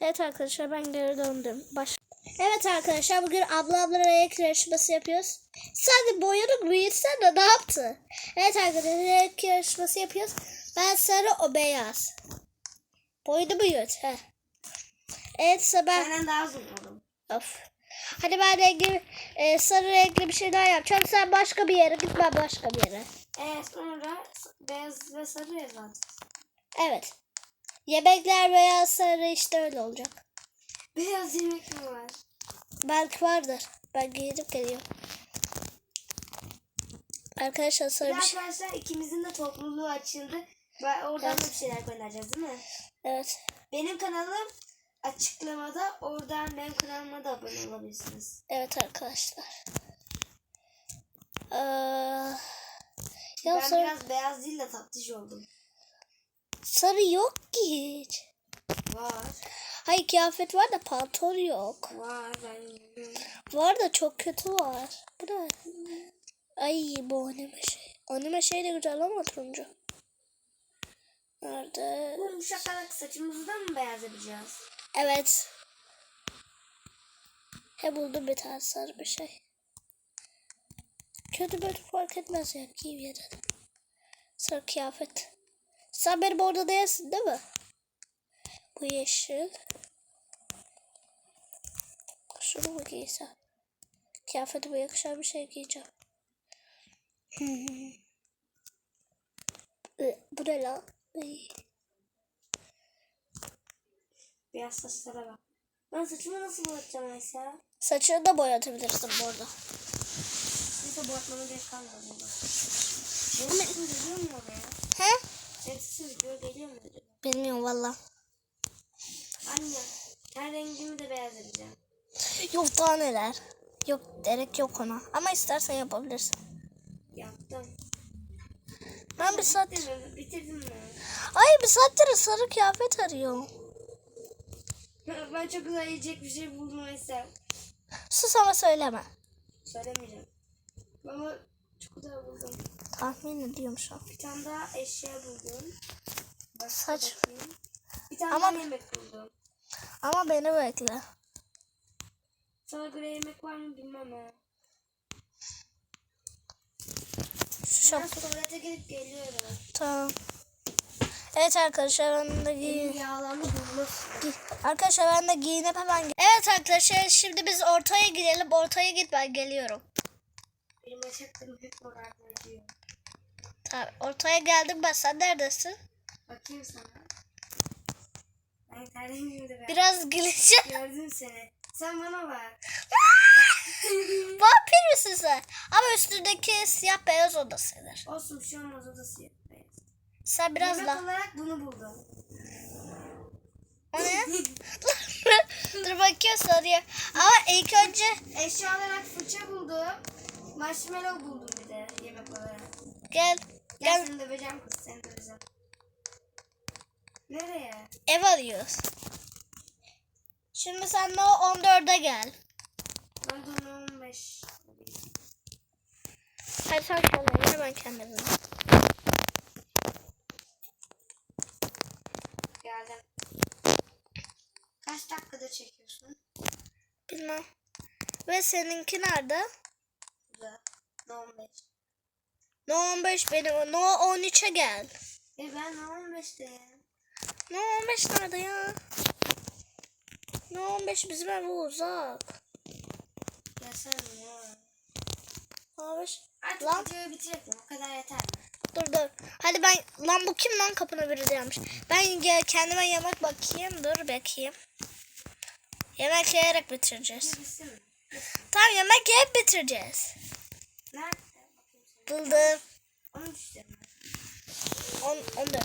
Evet arkadaşlar ben geri döndüm. Baş... Evet arkadaşlar bugün abla abla renk yarışması yapıyoruz. Sen de boyunu büyütsene ne yaptı? Evet arkadaşlar renk yarışması yapıyoruz. Ben sarı o beyaz. Boyunu büyüt. He. Evet ben... Senden daha uzun oldum. Of. Hadi ben renkli, e, sarı renkli bir şeyler yapacağım. Sen başka bir yere git ben başka bir yere. Ee, sonra beyaz ve sarı yazan. Evet. Yemekler veya sarı işte öyle olacak. Beyaz yemek mi var? Belki vardır. Ben giyinip geliyorum. Arkadaşlar sarı bir şey. Arkadaşlar ikimizin de topluluğu açıldı. Ve oradan da bir şeyler göndereceğiz değil mi? Evet. Benim kanalım açıklamada. Oradan benim kanalıma da abone olabilirsiniz. Evet arkadaşlar. Ee, ya ben sarı, biraz beyaz değil de tatlış oldum. Sarı yok ki hiç. Var. Hayır kıyafet var da pantolon yok. Var. Ben. Var da çok kötü var. Bu ne? Ay bu anime şey. Anime şey de güzel ama turuncu. Nerede? Bu yumuşak saçımızı da mı beyaz yapacağız? Evet. He buldum bir tane sarı bir şey. Kötü böyle fark etmez ya. Giy yere. Sarı kıyafet. Sen benim orada değilsin değil mi? Bu yeşil. Şunu mu giysem? Kıyafetime yakışan bir şey giyeceğim. Bu ne lan? Beyaz saçlara bak. Ben saçımı nasıl boyatacağım Ayşe? Saçını da boyatabilirsin bu arada. Neyse boyatmama gerek kalmadı. Benim sesim geliyor mu oraya? Sesin video geliyor mu? Bilmiyorum valla. Anne, ten rengimi de beyaz edeceğim. Yok daha neler. Yok gerek yok ona. Ama istersen yapabilirsin. Yaptım. Ben bir saat... Bitirdim mi? Bitirdim mi? Ay bir saattir sarı kıyafet arıyorum. Ben çok güzel yiyecek bir şey buldum Ayşe. Sus ama söyleme. Söylemeyeceğim. Ama güzel buldum. Tahmin ediyorum şu an. Bir tane daha eşya buldum. Başka Saç. bakayım. Bir tane Ama- daha yemek buldum. Ama beni bekle. Sana göre yemek var mı bilmem ha. Şu Ben şap... tuvalete gidip geliyorum. Tamam. Evet arkadaşlar ben de giyin. Arkadaşlar ben de giyinip hemen Evet arkadaşlar şimdi biz ortaya gidelim. Ortaya git ben geliyorum. Benim eşeklerim hep morardı ediyor. Tamam ortaya geldim ben sen neredesin? Bakayım sana. Ben. Biraz geleceğim. Gördüm seni. Sen bana bak. Vampir misin sen? Ama üstündeki siyah beyaz o da senin. Olsun bir şey olmaz o da siyah beyaz. Sen biraz Yemek daha... olarak bunu buldum. O ne? Dur bakayım soruyor. Ama ilk önce Eşya olarak fırça buldum. Marshmallow buldum bir de yemek olarak. gel Gel gel seni döveceğim kız seni döveceğim. Nereye? ev arıyoruz. Şimdi sen de o 14'e gel. Ben de onu 15. Hadi sen şöyle gel ben kendime. Geldim. Kaç dakikada çekiyorsun? Bilmem. Ve seninki nerede? Ne 15. No 15 benim. No 13'e gel. E ben 15'teyim. No 15 nerede ya? No 15 bizim eve uzak. Gelsene ya. No 15. Artık Lan. videoyu bitirelim. O kadar yeter. Dur dur. Hadi ben lan bu kim lan kapına biri dayanmış. Ben gel kendime yemek bakayım. Dur bakayım. Yemek yiyerek bitireceğiz. Mi? Tamam yemek yiyip bitireceğiz. Nerede? Buldum. 13'te mi? 10 14.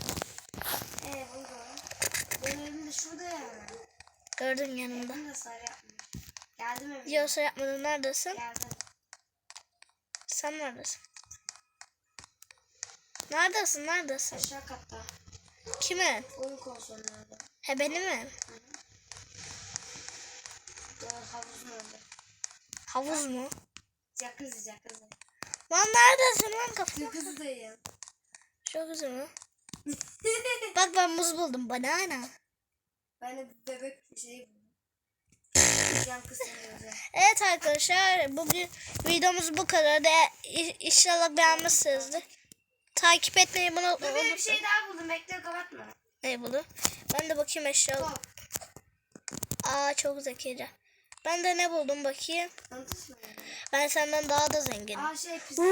Ee buldum. Benim evim de şurada ya. Gördüm yanımda. Evim de sarı yapmış. Geldim evime. Yoksa yapmadın neredesin? Geldim. Sen neredesin? Neredesin neredesin? Aşağı katta. Kimin? Oyun konsolunda. He benim mi? Doğru havuzun orada. Havuz mu? Jacuzzi jacuzzi. Lan neredesin lan kapı? Jacuzzi'deyim. Çok güzel mi? Bak ben muz buldum. Banana. Ben Ben de bebek şey. Evet arkadaşlar bugün videomuz bu kadar. Da inşallah beğenmişsinizdir. Takip etmeyi bunu Dur bir şey daha buldum. Bekle kapatma. Ne bunu? Ben de bakayım. Bak. Aa çok zekice. Ben de ne buldum bakayım. Ben senden daha da zenginim. Aa şey pizza,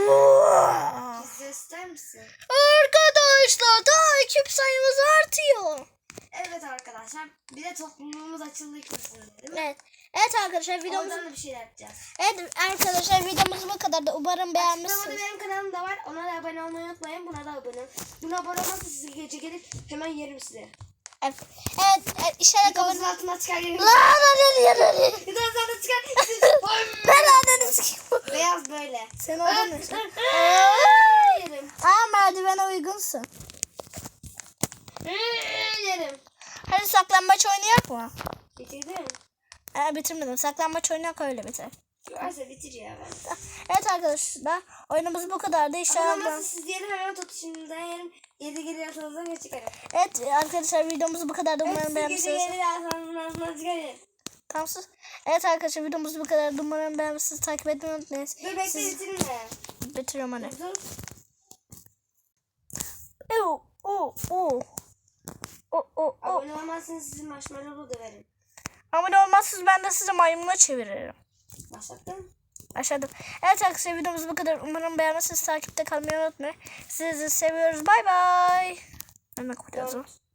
pizza ister misin? Arkadaşlar takip sayımız artıyor. Evet arkadaşlar. Bir de topluluğumuz açıldı ikisinde değil mi? Evet. Evet arkadaşlar videomuz Oradan da bir şeyler yapacağız. Evet arkadaşlar videomuz bu kadar da umarım Açıklamada beğenmişsiniz. benim kanalım da var. Ona da abone olmayı unutmayın. Buna da abone olun. Buna abone olmazsa sizi gece gelip hemen yerim sizi. Evet. Evet, evet Kafasının abone. altına çıkar yerim. Lan hadi hadi hadi. Bir daha sana çıkar. Ben ananı sikeyim. Beyaz böyle. Sen oradan ne? Yerim. Aa merdivene uygunsun. Yerim. Hadi saklambaç oynayak mı? Bitirdin. Ee, bitirmedim. Saklambaç oynayak öyle biter. Varsa bitir ya ben. Evet arkadaşlar oyunumuz bu kadardı. İnşallah. Ama siz diyelim hemen tut şimdiden yerim. Yedi geri yasanızdan geç çıkarım. Evet arkadaşlar videomuz bu. Evet, Umarım siz gece beğenmişsiniz. geri yasanızdan çıkarım. Tamam sus. Evet arkadaşlar videomuz bu kadardı. Umarım beğenmişsiniz. Takip etmeyi unutmayın. Dur bekle Siz- bitirme. Bitiriyorum hani. Dur. Oo, oo, oo. Oo, oo, oo. Abone olmazsanız size marshmallow da verin. Abone olmazsınız ben de size maymuna çeviririm. Başlattın. Aşağıda. Evet arkadaşlar videomuz bu kadar. Umarım beğenmişsiniz. Takipte kalmayı unutmayın. Sizi seviyoruz. Bay bay. Kapatacağım. Dört.